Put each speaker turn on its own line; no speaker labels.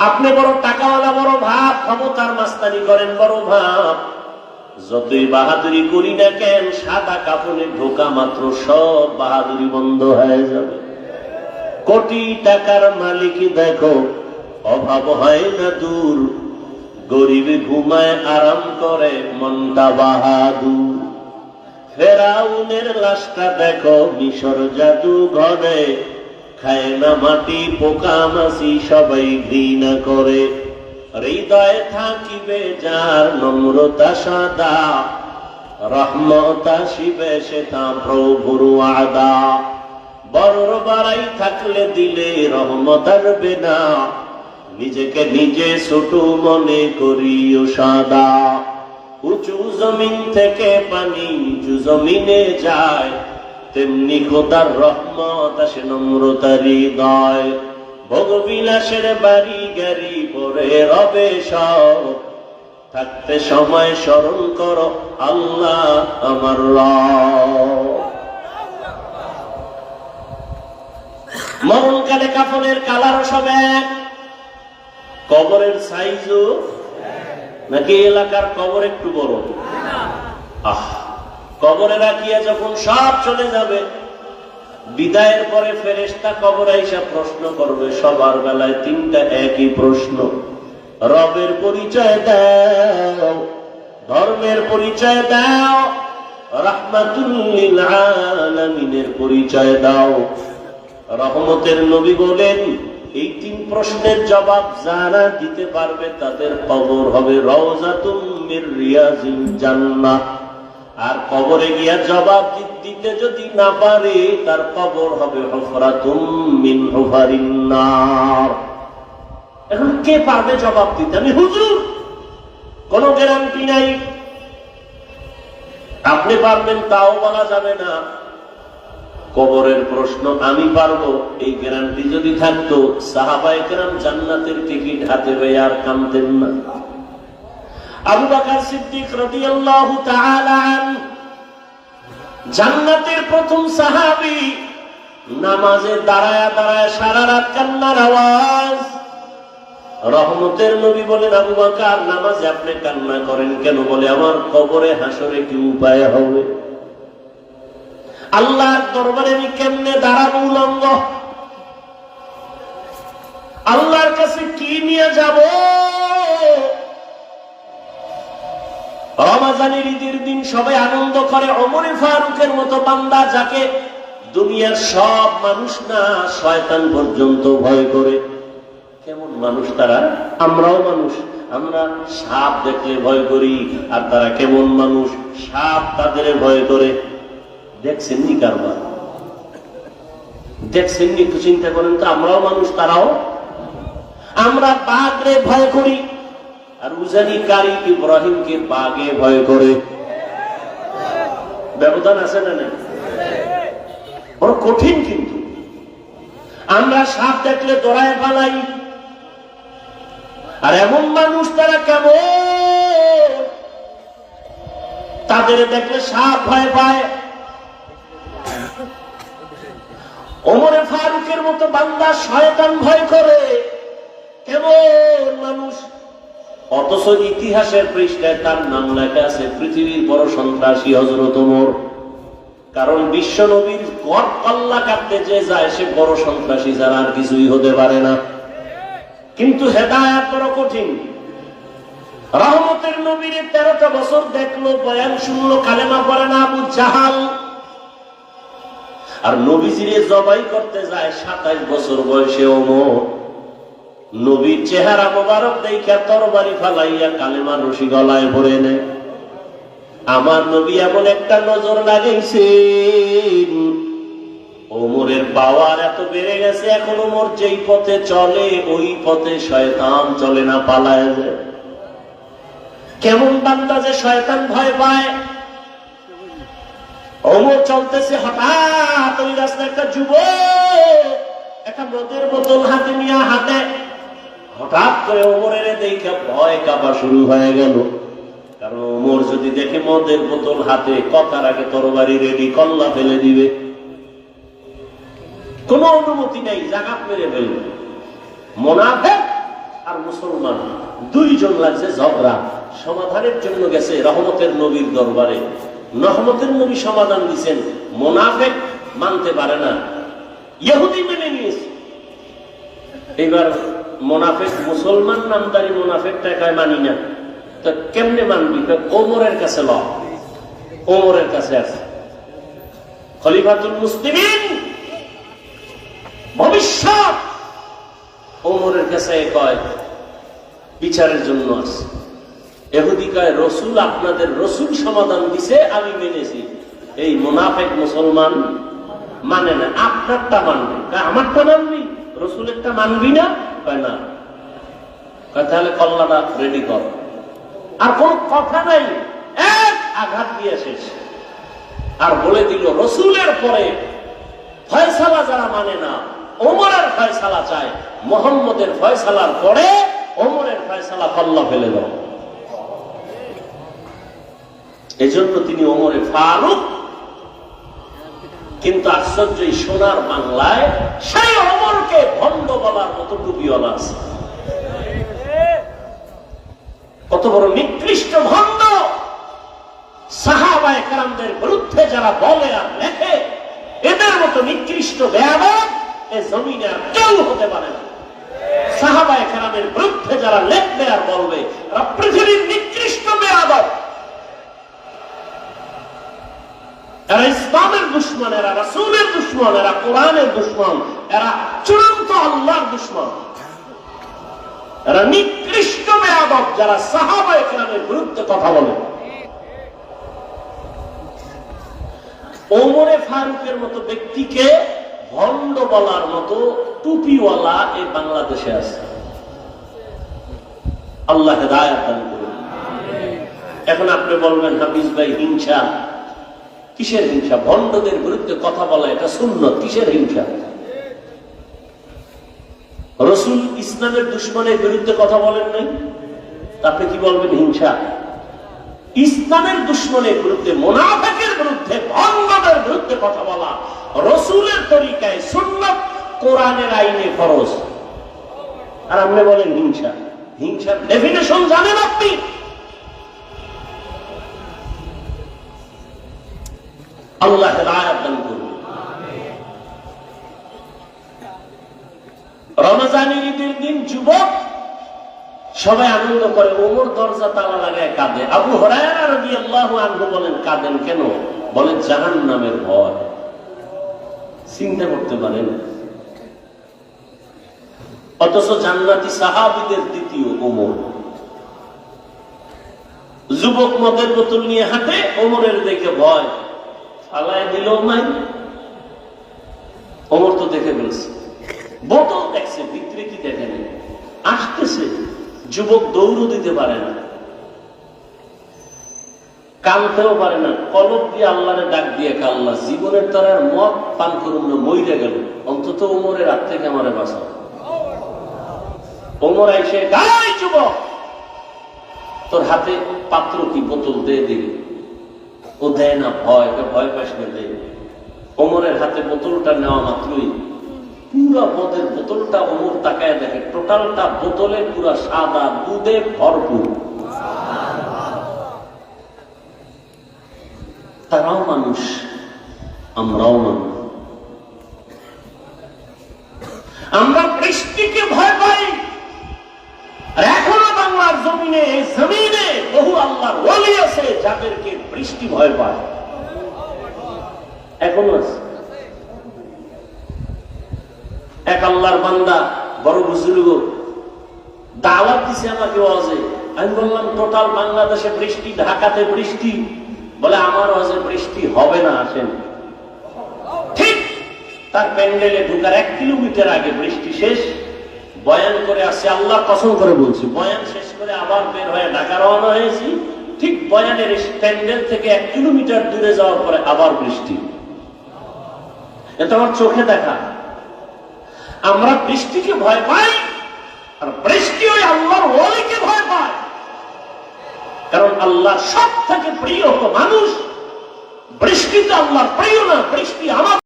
আপনি বড় টাকাওয়ালা, বড় ভাব, ক্ষমতার মাস্তানি করেন, বড় ভাব। যতই বাহাদুরি করি না কেন, সাদা কাপড়ে ঢোকা মাত্র সব বাহাদুরি বন্ধ হয়ে যাবে। কোটি টাকার মালিক দেখো, অভাব হয় না দূর। গরিবে ঘুমায়, আরাম করে, মনটা বাহাদুর। ফেরাউনের লাশটা দেখো, মিশর জাদু ঘরে খায় না মাটি, পোকা মাসি সবাই ঘৃণা করে। হৃদয় থাকিবে যার নম্রতা সাদা, রহমত আসিবে সেটা প্রভুর আদা বড় বাড়াই থাকলে দিলে রহমত আসবে না, নিজেকে নিজে ছোট মনে করিও সাদা। উঁচু জমিন থেকে পানি নিচু জমিনে যায় তেমনি খোদার রহমত আসে নম্রতার হৃদয় ভোগবিলাসের বাড়ি গাড়ি পরে রবে সব। থাকতে সময় স্মরণ করো, আল্লাহ আমার মরণকালে কাপড়ের কালারও সব এক। কবরের সাইজও নাকি এলাকার কবর একটু বড়? আহ। কবরে রাখিয়া যখন সব চলে যাবে, বিদায়ের পরে ফেরেস্তা কবরে এসে প্রশ্ন করবে, সবার বেলায় তিনটা একই প্রশ্ন। রবের পরিচয় দাও, ধর্মের পরিচয় দাও রাহমাতুল্লিল পরিচয় দাও। রহমতের নবী বলেন, এই তিন প্রশ্নের জবাব যারা দিতে পারবে তাদের কবর হবে রওজাতুম মির রিয়াজিল আর কবরে গিয়া জবাব দিতে যদি না পারে, তার কবর হবে এখন কে পারবে জবাব দিতে? আমি হুজুর, কোন গ্যারান্টি নাই। আপনি পারবেন, তাও বলা যাবে না। কবরের প্রশ্ন, আমি পারব। এই গ্যারান্টি যদি থাকতো সাহাবাই কেরাম জান্নাতের টিকিট হাতে হয়ে আর কামতেন না। আবু বাকার সিদ্দিক রাদিয়াল্লাহু তাআলা আনহু জান্নাতের প্রথম সাহাবী নামাজে দাঁড়ায়া দাঁড়ায় সারা রাত কান্নার আওয়াজ। রহমতের নবী বলেন, আবু বাকার, নামাজে আপনি কান্না করেন কেন? বলে, আমার কবরে হাসরে কি উপায় হবে? আল্লাহর দরবারে আমি কেমনে দাঁড়াবো উলঙ্গ? আল্লাহর কাছে কি নিয়ে যাব? রমাজানের ঈদের দিন সবাই আনন্দ করে অমরে ফারুকের মতো বান্দা যাকে দুনিয়ার সব মানুষ না শয়তান পর্যন্ত ভয় করে। কেমন মানুষ তারা? আমরাও মানুষ। আমরা সাপ দেখলে ভয় করি, আর তারা কেমন মানুষ? সাপ তাদের ভয় করে। দেখছেন নি কারবার? দেখছেন নি একটু চিন্তা করেন তো, আমরাও মানুষ, তারাও? আমরা বাঘরে ভয় করি আর উজানি কারি ইব্রাহিমকে বাঘে ভয় করে। ব্যবধান আছে না না বড় কঠিন কিন্তু। আমরা সাপ দেখলে দৌড়ায় পালাই আর এমন মানুষ তারা কেমন? তাদের দেখলে সাপ ভয় পায়। ওমরে ফারুকের মতো বান্দা শয়তান ভয় করে। কেমন মানুষ? অথচ ইতিহাসের পৃষ্ঠায় তার নাম লেখা আছে, পৃথিবীর বড় সন্ত্রাসী হজরত ওমর। কারণ বিশ্ব নবীর গড় পাল্লা কাটতে যে যায়, সে বড় সন্ত্রাসী যারা আর কিছুই হতে পারে না। কিন্তু হেদায়াত বড় কঠিন। রহমতের নবীর তেরোটা বছর দেখল, বয়ান শুনলো, কালেমা পড়ে না, আবু জাহাল। আর নবীজিরে জবাই করতে যায়, সাতাইশ বছর বয়সে ওমর। নবীর চেহারা মোবারক দেখা তরবারি ফালাইয়া কালেমা রশি গলায় ভরে নেয়। আমার নবী এমন একটা নজর লাগাইছেন, ওমরের পাওয়ার এত বেড়ে গেছে, এখন ওমর যেই পথে চলে, ওই পথে শয়তান চলে না, পালায় কেমন বান্দা যে শয়তান ভয় পায়। ওমর চলতেছে হঠাৎ ওই রাস্তায় একটা যুব একটা মদের বোতল হাতে নিয়ে হাতে হঠাৎ করে ওমরের দেখে ভয় কাঁপা শুরু হয়ে গেল। কারণ ওমর যদি দেখে মদের বোতল হাতে, কথার আগে তরবারি রেডি, কল্লা ফেলে দিবে। কোনো অনুমতি নেই, জাগাত মেরে ফেলবে। মোনাফেক আর মুসলমান দুইজন লাগছে ঝগড়া। সমাধানের জন্য গেছে রহমতের নবীর দরবারে। রহমতের নবী সমাধান দিচ্ছেন মোনাফেক মানতে পারে না। ইহুদি মেনে নিয়েছে। এবার মোনাফেক মুসলমান নামদারি মোনাফেক টাকায় মানি না। তো কেমনে মানবি? তো ওমরের কাছে ল। ওমরের কাছে আছে। খলিফাতুল মুসলিমিন, ভবিষ্যৎ! ওমরের কাছে কয়, বিচারের জন্য আছে। এহুদি কয়, রসুল আপনাদের রসুল সমাধান দিছে, আমি মেনেছি। এই মুনাফেক মুসলমান মানে না, আপনারটা মানবে। আমারটা মানবি? রসুলেরটা মানবি না? কয় না। তাহলে কল্লাটা রেডি কর। আর কোন কথা নাই। এক আঘাত দিয়ে শেষ। আর বলে দিল, রসুলের পরে ফয়সালা যারা মানে না, ওমরের ফয়সালা চায়। মোহাম্মদের ফয়সালার পরে ওমরের ফয়সালা পাল্লা ফেলে দাও। এজন্য তিনি ওমরে ফারুক। কিন্তু আশ্চর্য সোনার বাংলায় সেই ভণ্ড বলার মতো টুপিওয়ালা আছে। কত বড় নিকৃষ্ট ভণ্ড! সাহাবায় কারামদের বিরুদ্ধে যারা বলে আর লেখে, এদের মতো নিকৃষ্ট বেয়াদব এ জমিনে আর কেউ হতে পারে না। সাহাবায় কারামের বিরুদ্ধে যারা লেখবে আর বলবে, এরা পৃথিবীর নিকৃষ্ট ইসলামের দুশ্মন, এরা রাসূলের দুশ্মন, এরা কোরআনের দুশ্মন এরা চূড়ান্ত আল্লাহর দুশ্মন। এরা নিকৃষ্ট বেয়াদব যারা সাহাবা একরামের বিরুদ্ধে কথা বলে। ওমরে ফারুকের মতো ব্যক্তিকে ভণ্ড বলার মতো টুপিওয়ালা এই বাংলাদেশে আছে। আল্লাহ হেদায়ত দান করুন। এখন আপনি বলবেন, হাফিজ ভাই, হিংসা। কিসের হিংসা? ভণ্ডদের বিরুদ্ধে কথা বলা, এটা শূন্য কিসের হিংসা? রসুল ইসলামের দুশ্মনের বিরুদ্ধে কথা বলেন নাই? তা আপনি কি বলবেন, হিংসা? ইসলামের দুশ্মনের বিরুদ্ধে, মোনাফেকের বিরুদ্ধে ভণ্ডদের বিরুদ্ধে কথা বলা রসুলের তরিকায় সুন্নত কোরআনের আইনে ফরজ। আর আপনি বলেন, হিংসা? হিংসার ডেফিনেশন জানেন আপনি? আল্লাহ রমজানের ঈদের দিন যুবক সবাই আনন্দ করে, ওমর দরজা তালা লাগায় কাঁদে। আবু হরায়রা রবি বলেন, কাঁদেন কেন? বলেন জাহান নামের ভয়। চিন্তা করতে পারেন। অথচ জান্নাতি সাহাবিদের দ্বিতীয় ওমর। যুবক মদের বোতল নিয়ে হাঁটে, ওমরের দেখে ভয়। ফালায় দিল নাই। ওমর তো দেখে ফেলছে। বোতল দেখছে, ভিতরে কি দেখেনি আসতেছে, যুবক দৌড়ও দিতে পারে না। কানতেও পারে না। কলব দিয়ে আল্লাহরে ডাক দিয়ে আল্লাহ জীবনের তার মদ পান করুন না, মইরে গেল। অন্তত ওমরের হাত থেকে আমারে বাঁচাও। ওমর আইসে গাই যুবক! তোর হাতে পাত্র কি? বোতল দিয়ে দিবি। ও দেয় না, ভয় ভয় পাস না, দেয়। ওমরের হাতে বোতলটা নেওয়া মাত্রই পুরা মদের বোতলটা অমর তাকায় দেখে। টোটালটা বোতলে পুরা সাদা, দুধে ভরপুর। তারাও মানুষ, আমরাও মানুষ। আমরা বৃষ্টিকে ভয় পাই। আর এখনও বাংলার জমিনে জমিনে বহু আল্লাহর ওলি আছে যাদেরকে বৃষ্টি ভয় পায়। এখনও আছে। এক আল্লাহর বান্দা, বড় বুজুর্গ দাওয়াত দিছে আমাকে ওয়াজে। আমি বললাম, টোটাল বাংলাদেশে বৃষ্টি, ঢাকাতে বৃষ্টি? বলে, আমার ওয়াজে বৃষ্টি হবে না, আসেন। ঠিক তার প্যান্ডেলে ঢুকার এক কিলোমিটার আগে বৃষ্টি শেষ। বয়ান করে আসছে, আল্লাহ কসম করে বলছি, বয়ান শেষ করে আবার বের হয়ে ঢাকা রওনা হয়েছি। ঠিক বয়ানের প্যান্ডেল থেকে এক কিলোমিটার দূরে যাওয়ার পরে আবার বৃষ্টি। এটা আমার চোখে দেখা। আমরা বৃষ্টিকে ভয় পাই, আর বৃষ্টি ওই আল্লাহর ওলিকে ভয় পায়। কারণ আল্লাহ সব থেকে প্রিয় মানুষ। বৃষ্টি তো আল্লাহ প্রিয় না, বৃষ্টি আমার